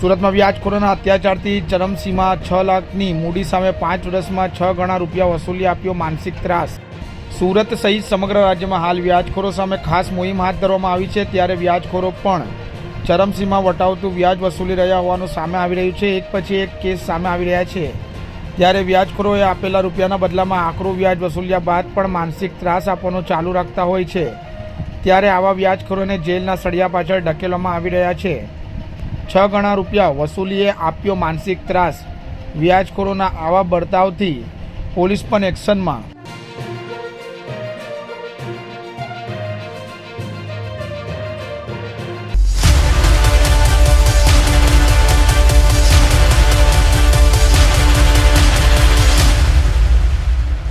સુરતમાં વ્યાજખોરોના અત્યાચારથી ચરમસીમા છ લાખની મૂડી સામે પાંચ વર્ષમાં છ ગણા રૂપિયા વસૂલી આપ્યો માનસિક ત્રાસ. સુરત સહિત સમગ્ર રાજ્યમાં હાલ વ્યાજખોરો સામે ખાસ મુહિમ હાથ ધરવામાં આવી છે, ત્યારે વ્યાજખોરો પણ ચરમસીમા વટાવતું વ્યાજ વસૂલી રહ્યા હોવાનું સામે આવી રહ્યું છે, એક પછી એક કેસ સામે આવી રહ્યા છે. ત્યારે વ્યાજખોરોએ આપેલા રૂપિયાના બદલામાં આકરું વ્યાજ વસૂલ્યા બાદ પણ માનસિક ત્રાસ આપવાનો ચાલુ રાખતા હોય છે. ત્યારે આવા વ્યાજખોરોને જેલના સળિયા પાછળ ઢકેલવામાં આવી રહ્યા છે. છ ગણા રૂપિયા વસૂલીએ આપ્યો માનસિક ત્રાસ. વ્યાજખોરોના આવા બર્તાવથી પોલીસ પણ એક્શનમાં.